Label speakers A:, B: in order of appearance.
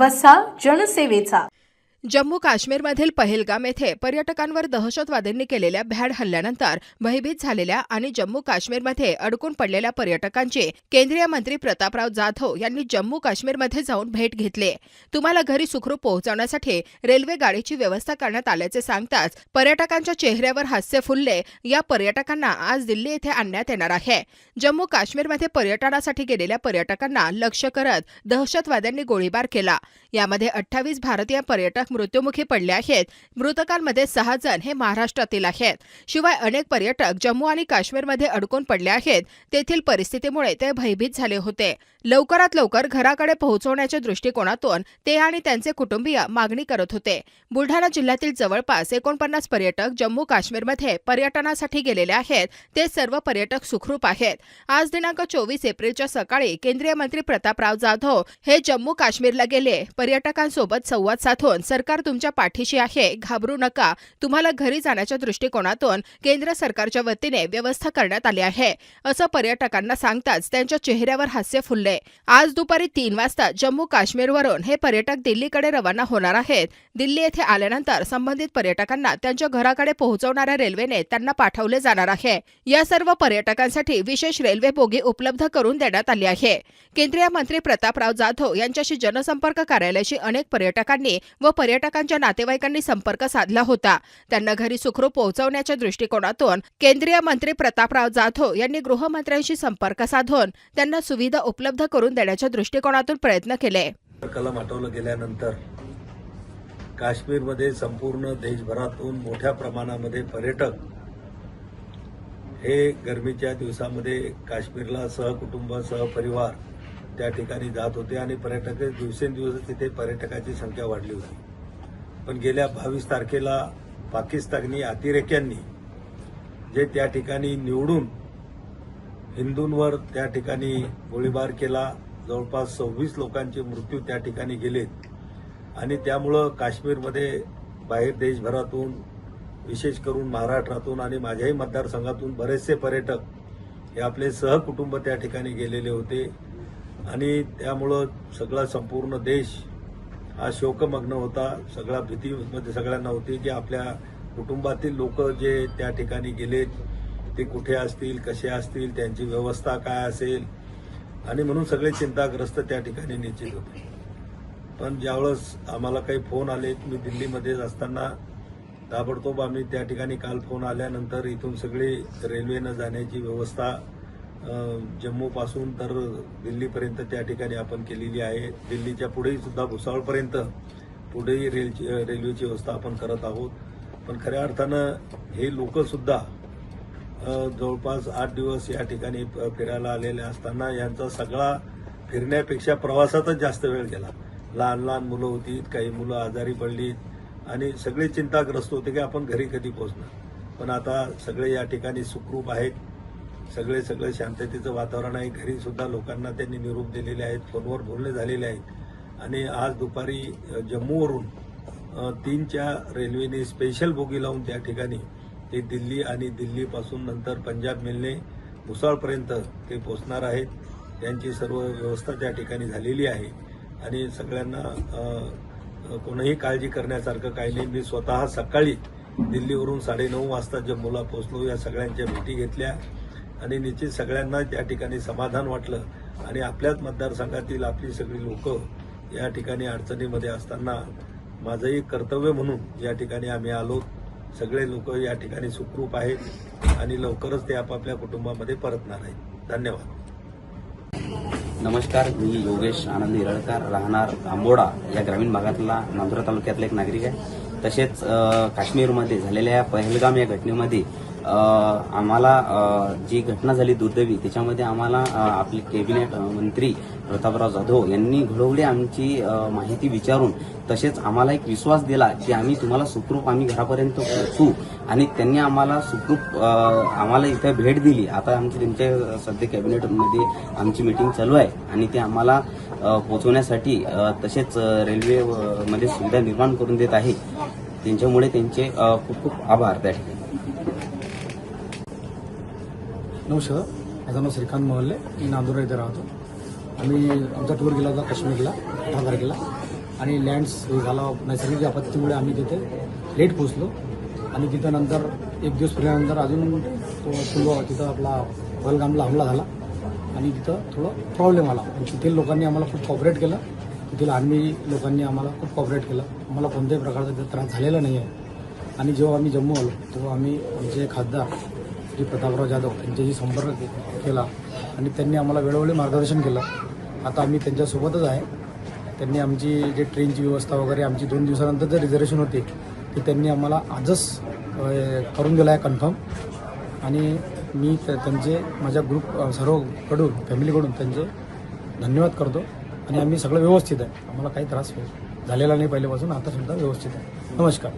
A: वसा जनसेवेचा.
B: जम्मू काश्मीरमधील पहलगाम येथे पर्यटकांवर दहशतवाद्यांनी केलेल्या भ्याड हल्ल्यानंतर भयभीत झालेल्या आणि जम्मू काश्मीरमध्ये अडकून पडलेल्या पर्यटकांची केंद्रीय मंत्री प्रतापराव जाधव यांनी जम्मू काश्मीरमध्ये जाऊन भेट घेतली. तुम्हाला घरी सुखरूप पोहोचवण्यासाठी रेल्वे गाडीची व्यवस्था करण्यात आल्याचे सांगताच पर्यटकांच्या चेहऱ्यावर हास्य फुलले. या पर्यटकांना आज दिल्ली येथे आणण्यात येणार आहे. जम्मू काश्मीरमध्ये पर्यटनासाठी गेलेल्या पर्यटकांना लक्ष्य करत दहशतवाद्यांनी गोळीबार केला. यामध्ये अठ्ठावीस भारतीय पर्यटक मृत्युमुखी पडले आहेत. मृतकांमध्ये सहा जण हे महाराष्ट्रातील आहेत. शिवाय अनेक पर्यटक जम्मू आणि काश्मीरमध्ये अडकून पडले आहेत. तेथील परिस्थितीमुळे ते भयभीत झाले होते. लवकरात लवकर घराकडे पोहोचवण्याच्या दृष्टिकोनातून ते आणि त्यांचे कुटुंबीय मागणी करत होते. बुलढाणा जिल्ह्यातील जवळपास एकोणपन्नास पर्यटक जम्मू काश्मीरमध्ये पर्यटनासाठी गेलेले आहेत. ते सर्व पर्यटक सुखरूप आहेत. आज दिनांक चोवीस एप्रिलच्या सकाळी केंद्रीय मंत्री प्रतापराव जाधव हे जम्मू काश्मीरला गेले. पर्यटकांसोबत संवाद साधून सरकार तुमच्या पाठीशी आहे घाबरू नका. तुम्हाला घरी जाण्याच्या दृष्टिकोनातून केंद्र सरकारच्या वतीने व्यवस्था करण्यात आली आहे. असं पर्यटकांना सांगताच त्यांच्या चेहऱ्यावर हास्य फुलले. आज दुपारी तीन वाजता जम्मू काश्मीरवरून हे पर्यटक दिल्लीकडे रवाना होणार आहेत. दिल्ली येथे आल्यानंतर संबंधित पर्यटकांना त्यांच्या घराकडे पोहोचवणाऱ्या रेल्वेने त्यांना पाठवले जाणार आहे. या सर्व पर्यटकांसाठी विशेष रेल्वे बोगी उपलब्ध करून देण्यात आली आहे. केंद्रीय मंत्री प्रतापराव जाधव यांच्याशी जनसंपर्क कार्यालयाशी अनेक पर्यटकांनी व पर्यटक पर्यटकांच्या नातेवाईकांनी संपर्क साधला होता. त्यांना घरी सुखरूप पोहोचवण्याच्या दृष्टिकोनातून केंद्रीय मंत्री प्रतापराव जाधव यांनी गृहमंत्र्यांशी संपर्क साधून त्यांना सुविधा उपलब्ध करून देण्याच्या दृष्टिकोनातून प्रयत्न केले.
C: कलम हटवलं गेल्यानंतर काश्मीरमध्ये संपूर्ण देशभरातून मोठ्या प्रमाणामध्ये पर्यटक हे गरमीच्या दिवसामध्ये काश्मीरला सहकुटुंब सहपरिवार त्या ठिकाणी जात होते आणि पर्यटक दिवसेंदिवस तिथे पर्यटकाची संख्या वाढली होती. पण गेल्या बावीस तारखेला पाकिस्तानी अतिरेक्यांनी जे त्या ठिकाणी निवडून हिंदूंवर त्या ठिकाणी गोळीबार केला जवळपास सव्वीस लोकांचे मृत्यू त्या ठिकाणी गेलेत. आणि त्यामुळं काश्मीरमध्ये बाहेर देशभरातून विशेष करून महाराष्ट्रातून आणि माझ्याही मतदारसंघातून बरेचसे पर्यटक हे आपले सहकुटुंब त्या ठिकाणी गेलेले होते. आणि त्यामुळं सगळा संपूर्ण देश शोकमग्न होता. सगळा भीतीमध्ये सगळ्यांना होती की आपल्या कुटुंबातील लोक जे त्या ठिकाणी गेलेत ते कुठे असतील कसे असतील त्यांची व्यवस्था काय असेल? आणि म्हणून सगळे चिंताग्रस्त त्या ठिकाणी निश्चित होते. पण ज्यावेळेस आम्हाला काही फोन आले मी दिल्लीमध्येच असताना ताबडतोब आम्ही त्या ठिकाणी काल फोन आल्यानंतर इथून सगळी रेल्वेनं जाण्याची व्यवस्था जम्मूपासून तर दिल्लीपर्यंत त्या ठिकाणी आपण केलेली आहे. दिल्लीच्या पुढेही सुद्धा भुसावळपर्यंत पुढेही रेलची रेल्वेची व्यवस्था आपण करत आहोत. पण खऱ्या अर्थानं हे लोकंसुद्धा जवळपास आठ दिवस या ठिकाणी फिरायला आलेले असताना यांचा सगळा फिरण्यापेक्षा प्रवासातच जास्त वेळ गेला. लहान लहान मुलं होती काही मुलं आजारी पडली आणि सगळे चिंताग्रस्त होते की आपण घरी कधी पोहोचणार. पण आता सगळे या ठिकाणी सुखरूप आहेत. सगळे सगळे शांततेचं वातावरण आहे. घरी सुद्धा लोकांना त्यांनी निरोप दिलेले आहेत फोनवर बोलणे झालेले आहेत. आणि आज दुपारी जम्मूवरून तीनच्या रेल्वेने स्पेशल बोगी लावून त्या ठिकाणी ते दिल्ली आणि दिल्लीपासून नंतर पंजाब मिलने भुसाळपर्यंत ते पोचणार आहेत. त्यांची सर्व व्यवस्था त्या ठिकाणी झालेली आहे. आणि सगळ्यांना कोणीही काळजी करण्यासारखं काही नाही. मी स्वतः सकाळी दिल्लीवरून साडेनऊ वाजता जम्मूला पोचलो या सगळ्यांच्या भेटी घेतल्या. आणि निश्चित सगळ्यांना त्या ठिकाणी समाधान वाटलं. आणि आपल्याच मतदारसंघातील आपली सगळी लोक या ठिकाणी अडचणीमध्ये असताना माझंही कर्तव्य म्हणून या ठिकाणी आम्ही आलो. सगळे लोक या ठिकाणी सुखरूप आहेत आणि लवकरच ते आपापल्या कुटुंबामध्ये परतणार आहेत. धन्यवाद.
D: नमस्कार मी योगेश आनंद हिरळकर राहणार आंबोडा या ग्रामीण भागातला नांदुरा तालुक्यातला एक नागरिक आहे. तसेच काश्मीरमध्ये झालेल्या या पहलगाम या घटनेमध्ये आम्हाला जी घटना झाली दुर्दैवी त्याच्यामध्ये आम्हाला आपले कॅबिनेट मंत्री प्रतापराव जाधव यांनी घडवली आमची माहिती विचारून तसेच आम्हाला एक विश्वास दिला की आम्ही तुम्हाला सुखरूप आम्ही घरापर्यंत पोहोचू. आणि त्यांनी आम्हाला सुखरूप आम्हाला इथे भेट दिली. आता आमची त्यांच्या सध्या कॅबिनेटमध्ये आमची मिटिंग चालू आहे. आणि ते आम्हाला पोहोचवण्यासाठी तसेच रेल्वेमध्ये सुविधा निर्माण करून देत आहे. त्यांच्यामुळे त्यांचे खूप खूप आभार त्या ठिकाणी.
E: नमस्कार. माझं नाव श्रीकांत मोहल्ले. मी नांदुरा इथे राहतो. आम्ही आमचा टूर गेला होता काश्मीरला अठरा तारखेला आणि लँड्स हे झाला नैसर्गिक आपत्तीमुळे आम्ही तिथे लेट पोचलो आणि तिथं नंतर एक दिवस फिरल्यानंतर अजून तो पुलवा तिथं आपला बलगामला हमला झाला. आणि तिथं थोडं प्रॉब्लेम आला. पण तिथील लोकांनी आम्हाला खूप कॉपरेट केलं. तिथील आर्मी लोकांनी आम्हाला खूप कॉपरेट केलं. आम्हाला कोणत्याही प्रकारचा तिथं त्रास झालेला नाही आहे आणि जेव्हा आम्ही जम्मू आलो तेव्हा आम्ही आमचे खासदार श्री प्रतापराव जाधव यांच्याशी संपर्क के- केला आणि त्यांनी आम्हाला वेळोवेळी मार्गदर्शन केलं. आता आम्ही त्यांच्यासोबतच आहे. त्यांनी आमची जे ट्रेनची व्यवस्था वगैरे आमची दोन दिवसानंतर जे रिझर्वेशन होते ते त्यांनी आम्हाला आजच करून दिलं आहे कन्फर्म आणि मी त्यांचे माझ्या ग्रुप सर्वकडून फॅमिलीकडून त्यांचे धन्यवाद करतो. आणि आम्ही सगळं व्यवस्थित आहे. आम्हाला काही त्रास झालेला नाही पहिल्यापासून आता सुद्धा व्यवस्थित आहे. नमस्कार.